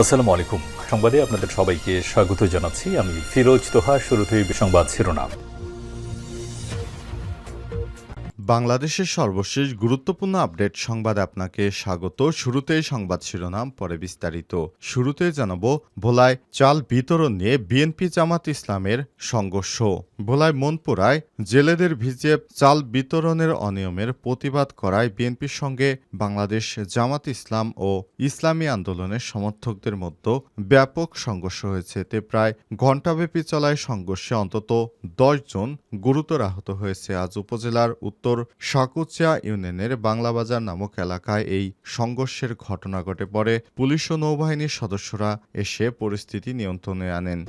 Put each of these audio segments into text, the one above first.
আসসালামু আলাইকুম সংবাদে আপনাদের সবাইকে স্বাগত জানাচ্ছি। আমি ফিরোজ তোহা, শুরুতেই সংবাদ শিরোনাম। বাংলাদেশের সর্বশেষ গুরুত্বপূর্ণ আপডেট সংবাদ আপনাকে স্বাগত। শুরুতেই সংবাদ শিরোনাম, পরে বিস্তারিত। শুরুতে জানাব, ভোলায় চাল বিতরণ নিয়ে বিএনপি জামাত ইসলামের সংঘর্ষ। ভোলায় মনপুরায় জেলেদের ভিজে চাল বিতরণের অনিয়মের প্রতিবাদ করায় বিএনপির সঙ্গে বাংলাদেশ জামাত ইসলাম ও ইসলামী আন্দোলনের সমর্থকদের মধ্যে ব্যাপক সংঘর্ষ হয়েছে। এতে প্রায় ঘণ্টাব্যাপী চলায় সংঘর্ষে অন্তত জন গুরুতর আহত হয়েছে। আজ উপজেলার উত্তর সাকুচিয়া ইউনিয়নের বাংলাবাজার নামক এলাকায় এই সংঘর্ষের ঘটনা ঘটে। পরে পুলিশ ও নৌবাহিনীর সদস্যরা এসে পরিস্থিতি নিয়ন্ত্রণে আনেন।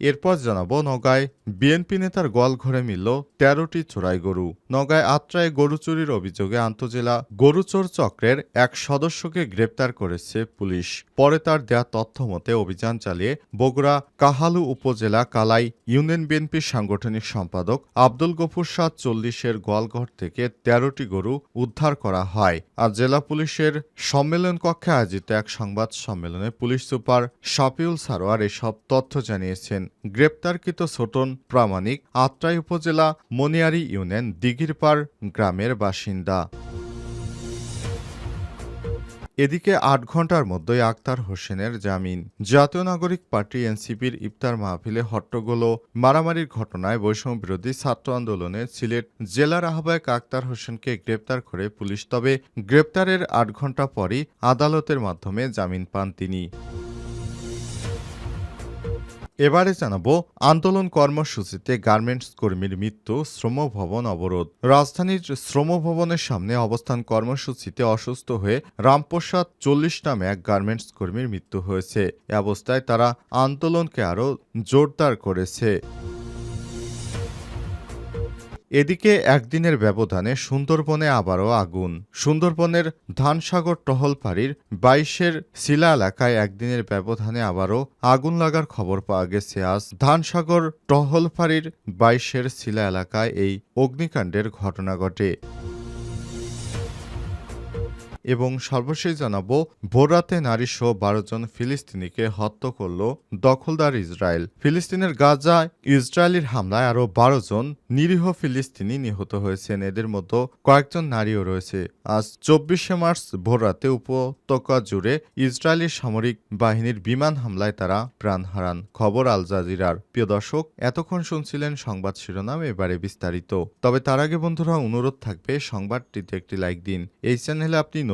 এরপর জানাব নগায়, বিএনপি নেতার গোয়াল ঘরে মিলল তেরোটি চোরাই গরু। নগায় আত্রায় গরু চুরির অভিযোগে আন্তজেলা গরুচোর চক্রের এক সদস্যকে গ্রেপ্তার করেছে পুলিশ। পরে তার দেয়া তথ্য মতে অভিযান চালিয়ে বগুড়া কাহালু উপজেলা কালাই ইউনিয়ন বিএনপির সাংগঠনিক সম্পাদক আব্দুল গফুর সাদ চল্লিশের গোয়ালঘর থেকে তেরোটি গরু উদ্ধার করা হয়। আর জেলা পুলিশের সম্মেলন কক্ষে আয়োজিত এক সংবাদ সম্মেলনে পুলিশ সুপার শাফিউল সারোয়ার এসব তথ্য জানিয়েছেন। গ্রেপ্তারকৃত ছোটন প্রামাণিক আত্রাই উপজেলা মনিয়ারি ইউনিয়ন দিঘিরপাড় গ্রামের বাসিন্দা। এদিকে আট ঘণ্টার মধ্যেই আক্তার হোসেনের জামিন। জাতীয় নাগরিক পার্টি এনসিপির ইফতার মাহফিলে হট্টগোল ও মারামারির ঘটনায় বৈষম্য বিরোধী ছাত্র আন্দোলনে সিলেট জেলার আহ্বায়ক আক্তার হোসেনকে গ্রেপ্তার করে পুলিশ, তবে গ্রেপ্তারের আট ঘণ্টা পরই আদালতের মাধ্যমে জামিন পান তিনি। এবারে জানাব আন্দোলন কর্মসূচিতে গার্মেন্টস কর্মীর মৃত্যু, শ্রমভবন অবরোধ। রাজধানীর শ্রমভবনের সামনে অবস্থান কর্মসূচিতে অসুস্থ হয়ে রামপ্রসাদ চল্লিশ নামে এক গার্মেন্টস কর্মীর মৃত্যু হয়েছে। এ অবস্থায় তারা আন্দোলনকে আরও জোরদার করেছে। এদিকে একদিনের ব্যবধানে সুন্দরবনে আবারও আগুন। সুন্দরবনের ধানসাগর টহলপাড়ির বাইশের শিলা এলাকায় একদিনের ব্যবধানে আবারও আগুন লাগার খবর পাওয়া গেছে। আজ ধানসাগর টহলপাড়ির বাইশের শিলা এলাকায় এই অগ্নিকাণ্ডের ঘটনা ঘটে। এবং সর্বশেষ জানাব ভোররাতে নারীসহ বারো জন ফিলিস্তিনিকে হত্যা করল দখলদার ইসরায়েল। ফিলিস্তিনের গাজায় ইসরায়েলের হামলায় আরও বারো জন নিরীহ ফিলিস্তিনি নিহত হয়েছেন। এদের মতো কয়েকজন নারীও রয়েছে। আজ চব্বিশে মার্চ ভোররাতে উপত্যকা জুড়ে ইসরায়েলি সামরিক বাহিনীর বিমান হামলায় তারা প্রাণ হারান। খবর আল জাজিরার। প্রিয় দর্শক, এতক্ষণ শুনছিলেন সংবাদ শিরোনাম, এবারে বিস্তারিত। তবে তার আগে বন্ধুরা, অনুরোধ থাকবে, সংবাদটিতে একটি লাইক দিন। এই চ্যানেলে আপনি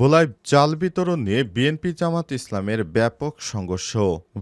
ভোলায় চাল বিতরণ নিয়ে বিএনপি জামাত ইসলামের ব্যাপক সংঘর্ষ।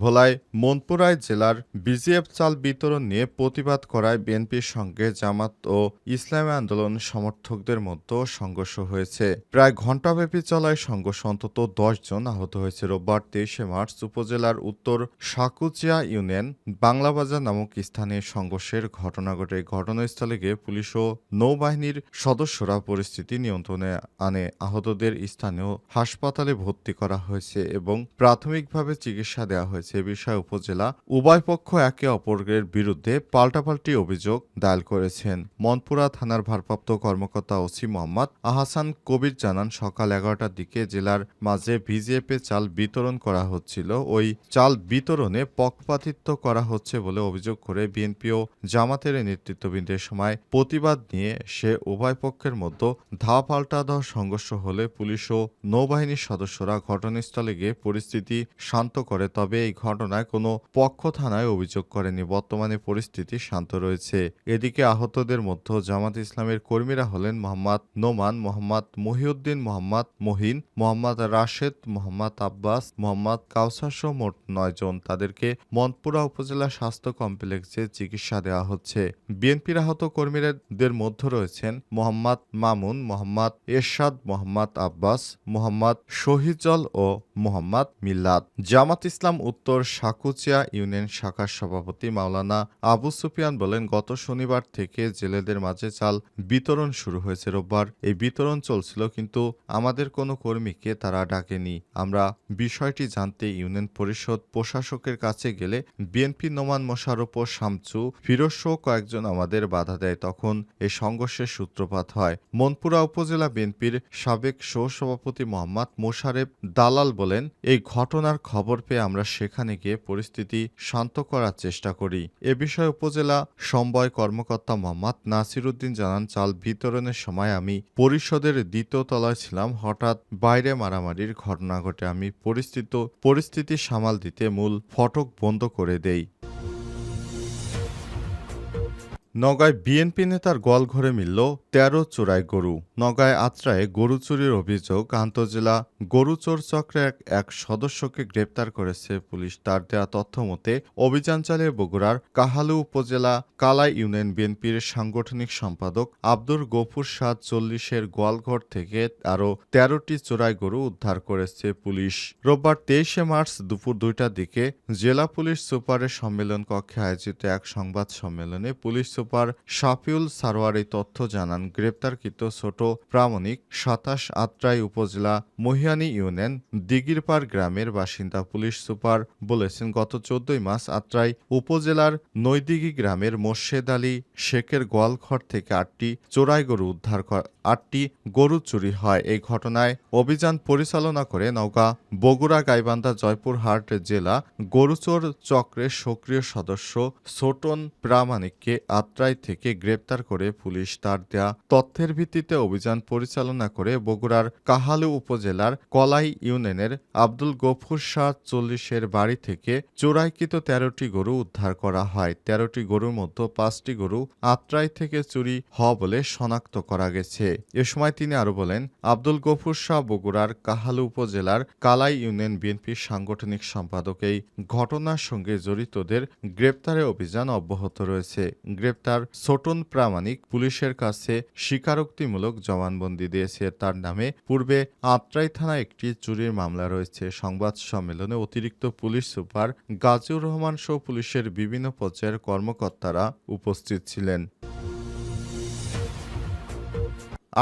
ভোলায় মনপুরায় জেলার বিজিএফ চাল বিতরণ নিয়ে প্রতিবাদ করায় বিএনপির সঙ্গে জামাত ও ইসলামী আন্দোলন সমর্থকদের মধ্যে সংঘর্ষ হয়েছে। প্রায় ঘণ্টাব্যাপী চলায় সংঘর্ষ অন্তত দশ জন আহত হয়েছে। রোববার তেইশে মার্চ উপজেলার উত্তর সাকুচিয়া ইউনিয়ন বাংলাবাজার নামক স্থানে সংঘর্ষের ঘটনা ঘটে। ঘটনাস্থলে গিয়ে পুলিশ ও নৌবাহিনীর সদস্যরা পরিস্থিতি নিয়ন্ত্রণে আনে। আহতদের স্থানীয় হাসপাতালে ভর্তি করা হয়েছে এবং প্রাথমিকভাবে চিকিৎসা দেওয়া হয়েছে এ বিষয়ে উপজেলা উভয় পক্ষ একে অপরের বিরুদ্ধে পাল্টাপাল্টি অভিযোগ দায়ের করেছেন। মনপুরা থানার ভারপ্রাপ্ত কর্মকর্তা ওসি মোহাম্মদ আহসান কবির জানান, সকাল এগারোটার দিকে জেলার মাঝে ভিজিএপে চাল বিতরণ করা হচ্ছিল। ওই চাল বিতরণে পক্ষপাতিত্ব করা হচ্ছে বলে অভিযোগ করে বিএনপি ও জামাতের নেতৃত্ববৃন্দের সময় প্রতিবাদ নিয়ে সে উভয় পক্ষের মধ্যে ধাওয়া পাল্টা দেওয়া সংঘর্ষ হলে পুলিশ ও নৌবাহিনীর সদস্যরা ঘটনাস্থলে গিয়ে পরিস্থিতি শান্ত করে, তবে এই ঘটনায় কোনো পক্ষ থানায় অভিযোগ করেনি। বর্তমানে পরিস্থিতি শান্ত রয়েছে। এদিকে আহতদের মধ্যে জামাত ইসলামের কর্মীরা হলেন মোহাম্মদ নোমান, মোহাম্মদ মহিউদ্দিন, মোহাম্মদ মহিন, মোহাম্মদ রাশেদ, মোহাম্মদ আব্বাস, মোহাম্মদ কাউসার সহ মোট নয় জন। তাদেরকে মনপুরা উপজেলা স্বাস্থ্য কমপ্লেক্সে চিকিৎসা দেওয়া হচ্ছে। বিএনপির আহত কর্মীদের মধ্যে রয়েছেন মোহাম্মদ মামুন, মোহাম্মদ এরশাদ, মোহাম্মদ আব্বাস আব্বাস, মোহাম্মদ শহীদল ও মোহাম্মদ মিল্লাত জামাত ইসলাম উত্তর সাকুচিয়া ইউনিয়ন শাখার সভাপতি মাওলানা আবু সুফিয়ান বলেন, গত শনিবার থেকে জেলেদের মাঝে চাল বিতরণ শুরু হয়েছে রোববার। এই বিতরণ চলছিল, কিন্তু আমাদের কোনো কর্মীকে তারা ডাকেনি। আমরা বিষয়টি জানতে ইউনিয়ন পরিষদ প্রশাসকের কাছে গেলে বিএনপি নোমান মোশাররফ ও শামচু ফিরোজ সহ কয়েকজন আমাদের বাধা দেয়। তখন এই সংঘর্ষের সূত্রপাত হয়। মনপুরা উপজেলা বিএনপির সাবেক সহসভাপতি মোহাম্মদ মোশারেফ দালাল বলেন, এই ঘটনার খবর পেয়ে আমরা সেখানে গিয়ে পরিস্থিতি শান্ত করার চেষ্টা করি। এ বিষয়ে উপজেলা সমবায় কর্মকর্তা মোহাম্মদ নাসির উদ্দিন জানান, চাল বিতরণের সময় আমি পরিষদের দ্বিতীয় তলায় ছিলাম। হঠাৎ বাইরে মারামারির ঘটনা ঘটে। আমি পরিস্থিত, পরিস্থিতি সামাল দিতে মূল ফটক বন্ধ করে দেই। নগায় বিএনপি নেতার গোয়ালঘরে মিলল তেরো চোরাই গরু। নগায় আত্রায় গরু চুরির অভিযোগ আন্তজেলা গরু চোর চক্রের এক- সদস্যকে গ্রেপ্তার করেছে পুলিশ। তার দেয়া তথ্য মতে, অভিযান চালিয়ে বগুড়ার কাহালু উপজেলা কালাই ইউনিয়ন বিএনপির সাংগঠনিক সম্পাদক আব্দুর গফুর সাদ চল্লিশের গোয়ালঘর থেকে আরও তেরোটি চোরাই গরু উদ্ধার করেছে পুলিশ। রোববার তেইশে মার্চ দুপুর দুইটার দিকে জেলা পুলিশ সুপারের সম্মেলন কক্ষে আয়োজিত এক সংবাদ সম্মেলনে পুলিশ সুপার শাফিউল সারোয়ার এই তথ্য জানান। গ্রেপ্তারকৃত ছোট প্রামাণিক সাতাশ আত্রাই উপজেলা মহিয়ানী ইউনিয়ন দিগিরপাড় গ্রামের বাসিন্দা পুলিশ সুপার বলেছেন, গত চোদ্দই মাস আত্রাই উপজেলার নৈদিগি গ্রামের মোর্শেদ আলী শেখের গোয়ালঘর থেকে আটটি চোরাই গরু উদ্ধার কর আটটি গরু চুরি হয়। এই ঘটনায় অভিযান পরিচালনা করে নওগাঁ বগুড়া গাইবান্ধা জয়পুরহাট জেলা গরুচোর চক্রের সক্রিয় সদস্য ছোটন প্রামাণিককে আত্রাই থেকে গ্রেপ্তার করে পুলিশ তার দেয়া তথ্যের ভিত্তিতে অভিযান পরিচালনা করে বগুড়ার কাহালু উপজেলার কলাই ইউনিয়নের আব্দুল গফুর শাহ চল্লিশের বাড়ি থেকে চোরাইকৃত তেরোটি গরু উদ্ধার করা হয়। তেরোটি গরুর মধ্যে পাঁচটি গরু আত্রাই থেকে চুরি হওয়া বলে শনাক্ত করা গেছে। এ সময় তিনি আরও বলেন, আব্দুল গফুর শাহ বগুড়ার কাহালু উপজেলার কালাই ইউনিয়ন বিএনপির সাংগঠনিক সম্পাদক এই ঘটনার সঙ্গে জড়িতদের গ্রেপ্তারে অভিযান অব্যাহত রয়েছে। গ্রেপ্তার ছোটন প্রামাণিক পুলিশের কাছে স্বীকারোক্তিমূলক জবানবন্দি দিয়েছে। তার নামে পূর্বে আত্রাই থানায় একটি চুরির মামলা রয়েছে। সংবাদ সম্মেলনে অতিরিক্ত পুলিশ সুপার গাজীউর রহমান সহ পুলিশের বিভিন্ন পর্যায়ের কর্মকর্তারা উপস্থিত ছিলেন।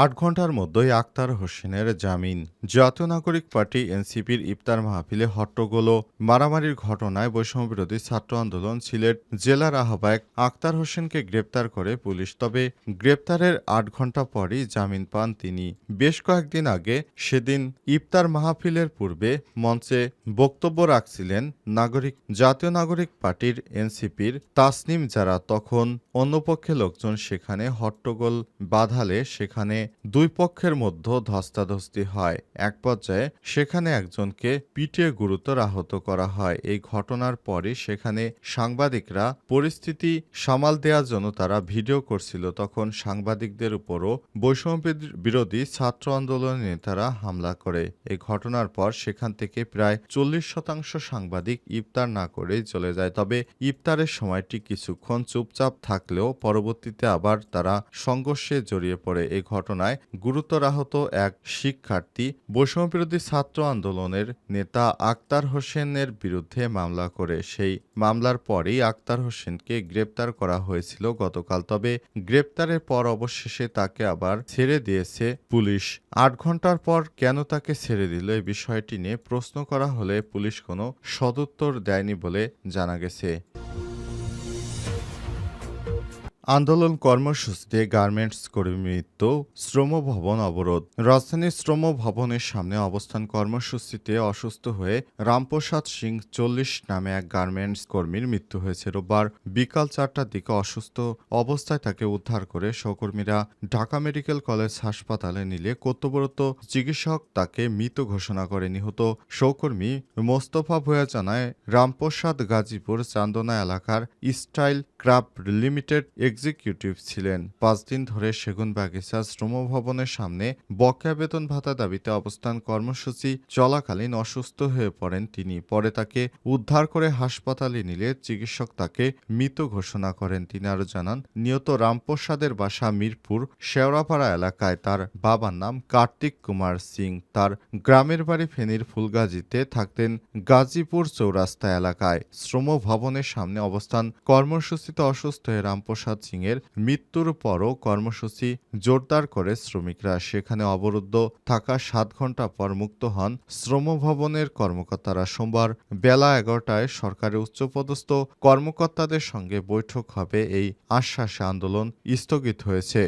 আট ঘণ্টার মধ্যেই আক্তার হোসেনের জামিন। জাতীয় নাগরিক পার্টি এনসিপির ইফতার মাহফিলে হট্টগোল মারামারির ঘটনায় বৈষম্যবিরোধী ছাত্র আন্দোলন সিলেট জেলার আহ্বায়ক আক্তার হোসেনকে গ্রেপ্তার করে পুলিশ, তবে গ্রেপ্তারের আট ঘণ্টা পরই জামিন পান তিনি। বেশ কয়েকদিন আগে সেদিন ইফতার মাহফিলের পূর্বে মঞ্চে বক্তব্য রাখছিলেন নাগরিক, জাতীয় নাগরিক পার্টির এনসিপির তাসনিম যারা, তখন অন্য পক্ষে লোকজন সেখানে হট্টগোল বাধালে সেখানে দুই পক্ষের মধ্যে ধস্তাধস্তি হয়। এক পর্যায়ে সেখানে একজনকে পিটিয়ে গুরুতর আহত করা হয়। এই ঘটনার পরে সেখানে সাংবাদিকরা পরিস্থিতি সামাল দেওয়ার জন্য তারা ভিডিও করছিল। তখন সাংবাদিকদের উপরও বৈষম্য বিরোধী ছাত্র আন্দোলনের নেতারা হামলা করে। এই ঘটনার পর সেখান থেকে প্রায় চল্লিশ শতাংশ সাংবাদিক ইফতার না করেই চলে যায়। তবে ইফতারের সময়টি কিছুক্ষণ চুপচাপ থাকলেও পরবর্তীতে আবার তারা সংঘর্ষে জড়িয়ে পড়ে। এই ঘটনায় গুরুতর আহত এক শিক্ষার্থী বৈষম্যবিরোধী ছাত্র আন্দোলনের নেতা আক্তার হোসেনের বিরুদ্ধে মামলা করে। সেই মামলার পরেই আক্তার হোসেনকে গ্রেপ্তার করা হয়েছিল গতকাল, তবে গ্রেপ্তারের পর অবশেষে তাকে আবার ছেড়ে দিয়েছে পুলিশ। আট ঘণ্টার পর কেন তাকে ছেড়ে দিল এই বিষয়টি নিয়ে প্রশ্ন করা হলে পুলিশ কোনো সদুত্তর দেয়নি বলে জানা গেছে। আন্দোলন কর্মসূচিতে গার্মেন্টস কর্মী মৃত্যু শ্রম ভবন অবরোধ। রাজধানীর শ্রম ভবনের সামনে অবস্থান কর্মসূচিতে অসুস্থ হয়ে রামপ্রসাদ সিং চল্লিশ নামে এক গার্মেন্টস কর্মীর মৃত্যু হয়েছে রোববার বিকাল চারটার দিকে অসুস্থ অবস্থায় তাকে উদ্ধার করে সহকর্মীরা ঢাকা মেডিকেল কলেজ হাসপাতালে নিলে কর্তব্যরত চিকিৎসক তাকে মৃত ঘোষণা করে নিহত। সহকর্মী মোস্তফা ভুয়া জানায়, রামপ্রসাদ গাজীপুর চান্দনা এলাকার স্টাইল ক্রাফট লিমিটেড এ এক্সিকিউটিভ ছিলেন। পাঁচ দিন ধরে সেগুনবাগিচা শ্রম ভবনের সামনে বকেয়া বেতন ভাতা দাবিতে অবস্থান কর্মসূচি চলাকালীন অসুস্থ হয়ে পড়েন তিনি। পরে তাকে উদ্ধার করে হাসপাতালে নিলে চিকিৎসক তাকে মৃত ঘোষণা করেন। তিনি আরও জানান, নিহত রামপ্রসাদের বাসা মিরপুর, শেওড়াপাড়া এলাকায় তার বাবার নাম কার্তিক কুমার সিং। তার গ্রামের বাড়ি ফেনীর ফুলগাজীতে থাকতেন গাজীপুর চৌরাস্তা এলাকায়। শ্রম ভবনের সামনে অবস্থান কর্মসূচিতে অসুস্থ হয়ে রামপ্রসাদ সিং এর মৃত্যুর পরও কর্মসূচি জোরদার করে শ্রমিকরা। সেখানে অবরুদ্ধ থাকা সাত ঘণ্টা পর মুক্ত হন শ্রমভবনের কর্মকর্তারা। সোমবার বেলা এগারোটায় সরকারের উচ্চপদস্থ কর্মকর্তাদের সঙ্গে বৈঠক হবে, এই আশ্বাসে আন্দোলন স্থগিত হয়েছে।